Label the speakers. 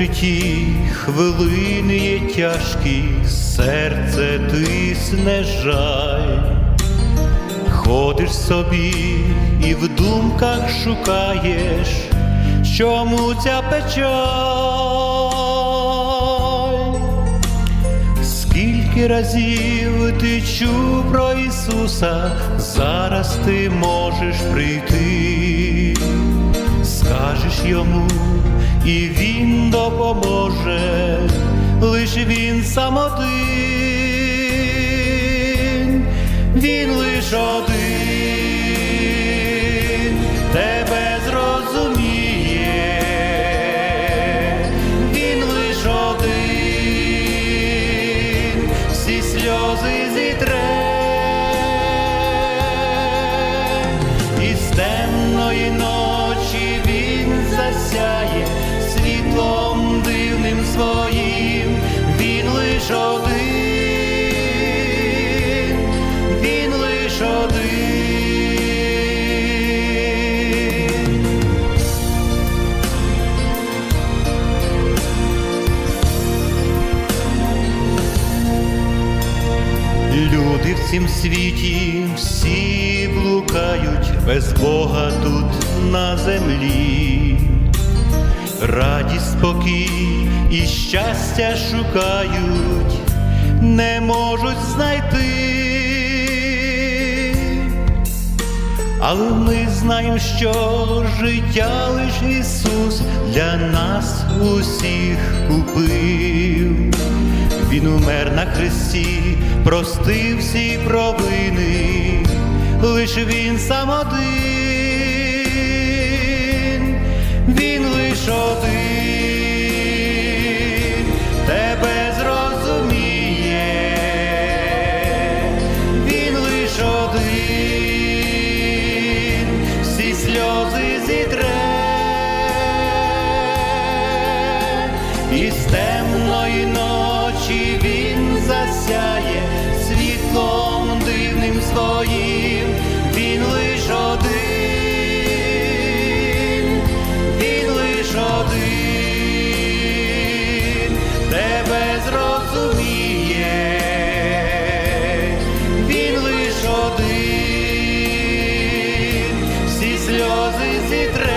Speaker 1: житті хвилини є тяжкі, серце тисне жаль. Ходиш собі і в думках шукаєш, чому ця печаль? Скільки разів ти чув про Ісуса, зараз ти можеш прийти, скажеш йому, і допоможе, лиш він сам один, він лиш один, тебе зрозуміє, він лиш один, всі сльози зітре, і з темної ночі цім світі всі блукають без Бога тут на землі, радість, спокій і щастя шукають, не можуть знайти. Але ми знаємо, що життя лиш Ісус для нас усіх купив. Він умер на хресті, простив всі провини, лиш він сам один, він лиш один, тебе зрозуміє, він лиш один, всі сльози зітре. І з темної ночі очі він засяє світлом дивним своїм, він лиш один, він лиш один, тебе зрозуміє, він лиш один, всі сльози зітре.